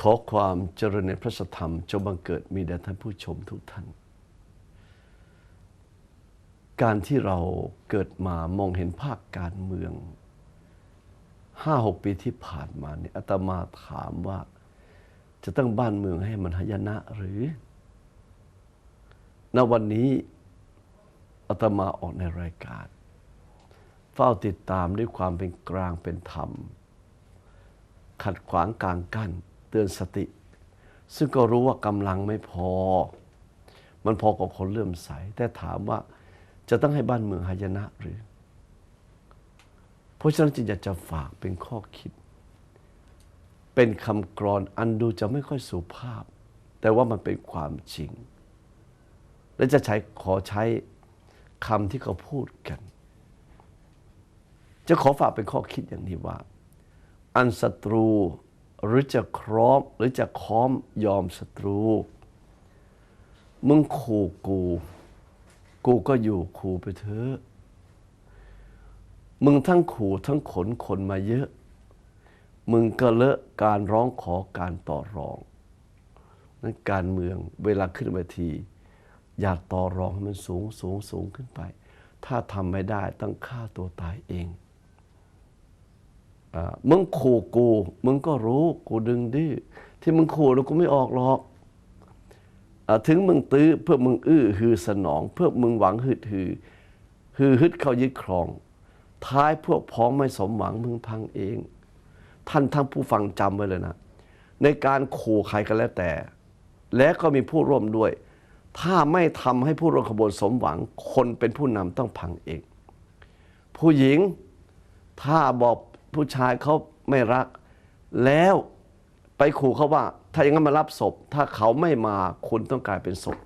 ขอความเจริญในพระสธรรมจงบังเกิดมีแด่ท่านผู้ชมทุกท่าน การที่เราเกิดมามองเห็นภาคการเมืองห้าหกปีที่ผ่านมาเนี่ยอาตมาถามว่า จะตั้งบ้านเมืองให้มันหายนะหรือ ณวันนี้อาตมาออกในรายการ เฝ้าติดตามด้วยความเป็นกลางเป็นธรรม ขัดขวางกลางกั้น เตือนสติ ซึ่งก็รู้ว่ากำลังไม่พอ มันพอกับคนเลื่อมใส แต่ถามว่าจะต้องให้บ้านเมืองหายนะหรือ เพราะฉะนั้นจึงอยากจะฝากเป็นข้อคิด เป็นคำกรอนอันดูจะไม่ค่อยสุภาพ แต่ว่ามันเป็นความจริง และจะใช้ขอใช้คำที่เขาพูดกัน จะขอฝากเป็นข้อคิดอย่างนี้ว่า อันศัตรู หรือจะครอมหรือจะค้อมยอมศัตรู มึงขู่กู กูก็อยู่ขู่ไปเถอะ มึงทั้งขู่ทั้งขนคนมาเยอะ มึงก็เลอะการร้องขอการต่อรองนั้นการเมืองเวลาขึ้นเวที อย่าต่อรองให้มันสูงสูงสูงขึ้นไป ถ้าทำไม่ได้ต้องฆ่าตัวตายเอง มึงขู่กู มึงก็รู้กูดึงดื้อที่มึงขู่แล้วกูไม่ออกหรอกอถึงมึงตื้อเพื่อมึงอื้อฮือสนอง เพื่อมึงหวังฮึดฮือฮือฮึดเข้ายึดครอง ท้ายพวกพ้องไม่สมหวังมึงพังเอง ท่านทั้งผู้ฟังจำไว้เลยนะ ในการขู่ใครก็แล้วแต่ และก็มีผู้ร่วมด้วย ถ้าไม่ทำให้ผู้ร่วมขบวนสมหวัง คนเป็นผู้นำต้องพังเอง ผู้หญิงถ้าบอก ผู้ชายเขาไม่รัก แล้วไปขู่เขาว่า ถ้าอย่างนั้นมารับศพ ถ้าเขาไม่มาคุณต้องกลายเป็นศพ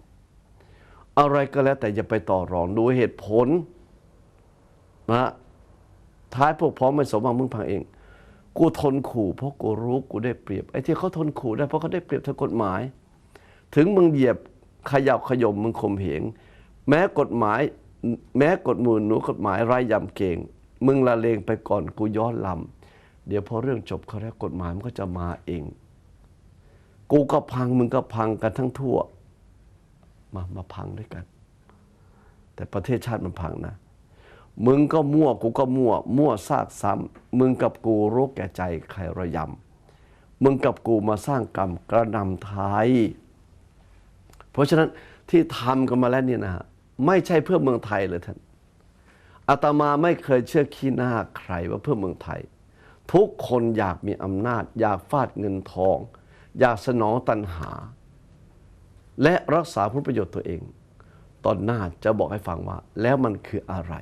อะไรก็แล้วแต่อย่าไปต่อรองดูเหตุผลนะท้ายพวกพ้องไม่สมหวังมึงพังเอง กูทนขู่ เพราะกูรู้กูได้เปรียบไอ้ที่เขาทนขู่ได้เพราะเขาได้เปรียบทางกฎหมาย ถึงมึงเหยียบขยับขยมมึงข่มเหงแม้กฎหมาย แม้กฎมู่หนูกฎหมายไร้ยำเก่ง มึงละเลงไปก่อนกูย้อนลำเดี๋ยวพอเรื่องจบเขาแล้วกฎหมายมันก็จะมาเอง กูก็พังมึงก็พังกันทั้งทั่ว มามาพังด้วยกัน แต่ประเทศชาติมันพังนะมึงก็มั่วกูก็มั่ว มั่วซากซ้ำมึงกับกูรู้แก่ใจใครระยำมึงกับกูมาสร้างกรรมกระนำไทยเพราะฉะนั้นที่ทำกันมาแล้วเนี่ยนะฮะไม่ใช่เพื่อเมืองไทยเลยท่าน อาตมาไม่เคยเชื่อขี้หน้าใครว่าเพื่อเมืองไทย ทุกคนอยากมีอำนาจ อยากฟาดเงินทอง อยากสนองตัณหา และรักษาผลประโยชน์ตัวเอง ตอนหน้าจะบอกให้ฟังว่า แล้วมันคืออะไร